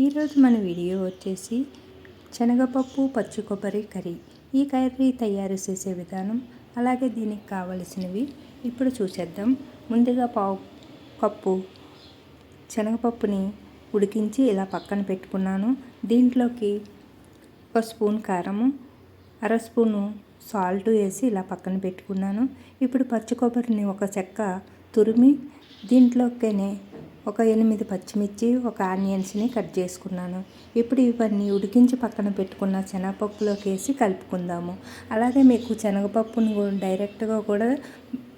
ఈరోజు మన వీడియో వచ్చేసి శనగపప్పు పచ్చి కొబ్బరి కర్రీ. ఈ కర్రీ తయారు చేసే విధానం అలాగే దీనికి కావలసినవి ఇప్పుడు చూసేద్దాం. ముందుగా పావు కప్పు శనగపప్పుని ఉడికించి ఇలా పక్కన పెట్టుకున్నాను. దీంట్లోకి ఒక స్పూన్ కారము అర స్పూను సాల్ట్ వేసి ఇలా పక్కన పెట్టుకున్నాను. ఇప్పుడు పచ్చి కొబ్బరిని ఒక చెక్క తురిమి దీంట్లోకేనే ఒక ఎనిమిది పచ్చిమిర్చి ఒక ఆనియన్స్ని కట్ చేసుకున్నాను. ఇప్పుడు ఇవన్నీ ఉడికించి పక్కన పెట్టుకున్న శనగపప్పులోకి వేసి కలుపుకుందాము. అలాగే మీకు శనగపప్పుని కూడా డైరెక్ట్గా కూడా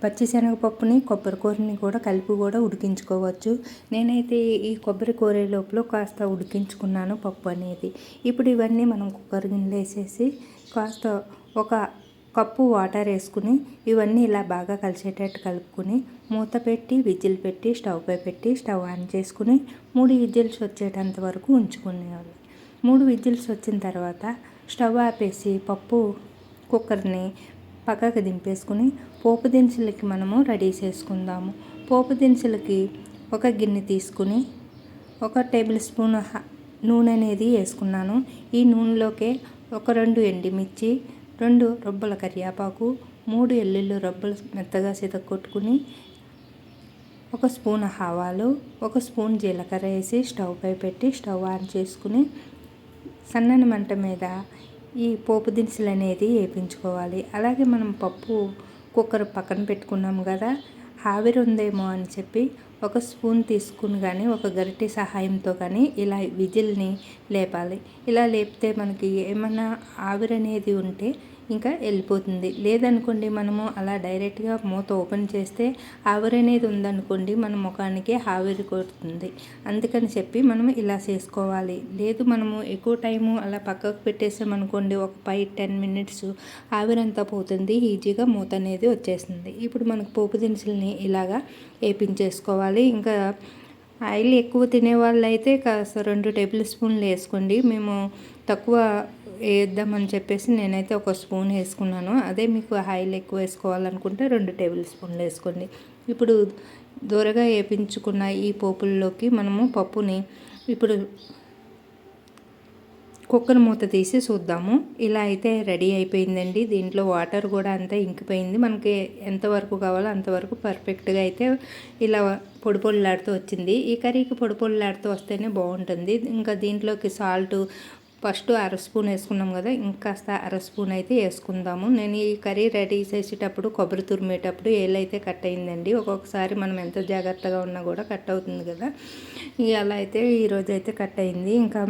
పచ్చి శనగపప్పుని కొబ్బరికూరని కూడా కలిపి కూడా ఉడికించుకోవచ్చు. నేనైతే ఈ కొబ్బరి కూర లోపల కాస్త ఉడికించుకున్నాను పప్పు అనేది. ఇప్పుడు ఇవన్నీ మనం కుక్కర్ గిన్నెలు వేసేసి కాస్త ఒక కప్పు వాటర్ వేసుకుని ఇవన్నీ ఇలా బాగా కలిసేటట్టు కలుపుకొని మూత పెట్టి విజిల్ పెట్టి స్టవ్పై పెట్టి స్టవ్ ఆన్ చేసుకుని మూడు విజిల్స్ వచ్చేటంత వరకు ఉంచుకునేవాళ్ళు మూడు విజిల్స్ వచ్చిన తర్వాత స్టవ్ ఆపేసి పప్పు కుక్కర్ని పక్కకు దింపేసుకుని పోపు దినుసులకి మనము రెడీ చేసుకుందాము. పోపు దినుసులకి ఒక గిన్నె తీసుకుని ఒక టేబుల్ స్పూన్ నూనె అనేది వేసుకున్నాను. ఈ నూనెలోకే ఒక రెండు ఎండిమిర్చి రెండు రొబ్బల కరివేపాకు మూడు ఎల్లుళ్ళు రొబ్బలు మెత్తగా కొట్టుకుని ఒక స్పూన్ ఆవాలు ఒక స్పూన్ జీలకర్ర వేసి స్టవ్పై పెట్టి స్టవ్ ఆన్ చేసుకుని సన్నని మంట మీద ఈ పోపు దినుసులు అనేది వేపించుకోవాలి. అలాగే మనం పప్పు కుక్కర్ పక్కన పెట్టుకున్నాము కదా ఆవిరి ఉందేమో అని చెప్పి ఒక స్పూన్ తీసుకుని కానీ ఒక గరిటె సహాయంతో కానీ ఇలా విజిల్ని లేపాలి. ఇలా లేపితే మనకి ఏమన్నా ఆవిరి అనేది ఉంటే ఇంకా వెళ్ళిపోతుంది. లేదనుకోండి మనము అలా డైరెక్ట్గా మూత ఓపెన్ చేస్తే ఆవిరి అనేది ఉందనుకోండి మన ముఖానికి ఆవిరి కొడుతుంది. అందుకని చెప్పి మనం ఇలా చేసుకోవాలి. లేదు మనము ఎక్కువ టైము అలా పక్కకు పెట్టేసామనుకోండి ఒక ఫైవ్ టెన్ మినిట్స్ ఆవిరంతా పోతుంది ఈజీగా మూత అనేది వచ్చేస్తుంది. ఇప్పుడు మనకు పోపు దినుసుల్ని ఇలాగా వేపించేసుకోవాలి. ఇంకా ఆయిల్ ఎక్కువ తినే వాళ్ళైతే కాస్త రెండు టేబుల్ స్పూన్లు వేసుకోండి. మేము తక్కువ వేద్దామని చెప్పేసి నేనైతే ఒక స్పూన్ వేసుకున్నాను. అదే మీకు ఆయిల్ ఎక్కువ వేసుకోవాలనుకుంటే రెండు టేబుల్ స్పూన్లు వేసుకోండి. ఇప్పుడు దూరగా వేపించుకున్న ఈ పోపుల్లోకి మనము పప్పుని ఇప్పుడు కుక్కర్ మూత తీసి చూద్దాము. ఇలా అయితే రెడీ అయిపోయిందండి. దీంట్లో వాటర్ కూడా అంతా ఇంకిపోయింది. మనకి ఎంతవరకు కావాలో అంతవరకు పర్ఫెక్ట్గా అయితే ఇలా పొడి పొడిలాడుతూ వచ్చింది. ఈ కర్రీకి పొడి పొడిలాడుతూ వస్తేనే బాగుంటుంది. ఇంకా దీంట్లోకి సాల్ట్ ఫస్ట్ అర స్పూన్ వేసుకున్నాం కదా ఇంకాస్త అర స్పూన్ అయితే వేసుకుందాము. నేను ఈ కర్రీ రెడీ చేసేటప్పుడు కొబ్బరి తురిమేటప్పుడు ఏలైతే కట్ అయిందండి. ఒక్కొక్కసారి మనం ఎంత జాగ్రత్తగా ఉన్నా కూడా కట్ అవుతుంది కదా. ఇక అలా అయితే ఈరోజు అయితే కట్ అయింది. ఇంకా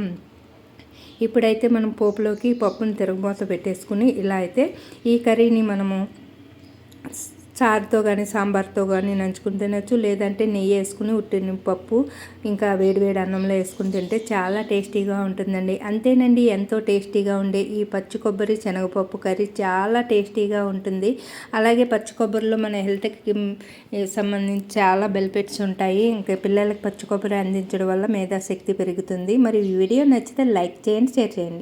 ఇప్పుడైతే మనం పోపులోకి పప్పుని తిరగబోత పెట్టేసుకుని ఇలా అయితే ఈ కర్రీని మనము చారుతో కానీ సాంబార్తో కానీ నంచుకుని తినచ్చు. లేదంటే నెయ్యి వేసుకుని ఉట్టిన పప్పు ఇంకా వేడివేడి అన్నంలో వేసుకుని తింటే చాలా టేస్టీగా ఉంటుందండి. అంతేనండి ఎంతో టేస్టీగా ఉండే ఈ పచ్చి కొబ్బరి శనగపప్పు కర్రీ చాలా టేస్టీగా ఉంటుంది. అలాగే పచ్చి కొబ్బరిలో మన హెల్త్కి సంబంధించి చాలా బెనిఫిట్స్ ఉంటాయి. ఇంకా పిల్లలకి పచ్చి కొబ్బరి అందించడం వల్ల మేధాశక్తి పెరుగుతుంది. మరి ఈ వీడియో నచ్చితే లైక్ చేయండి షేర్ చేయండి.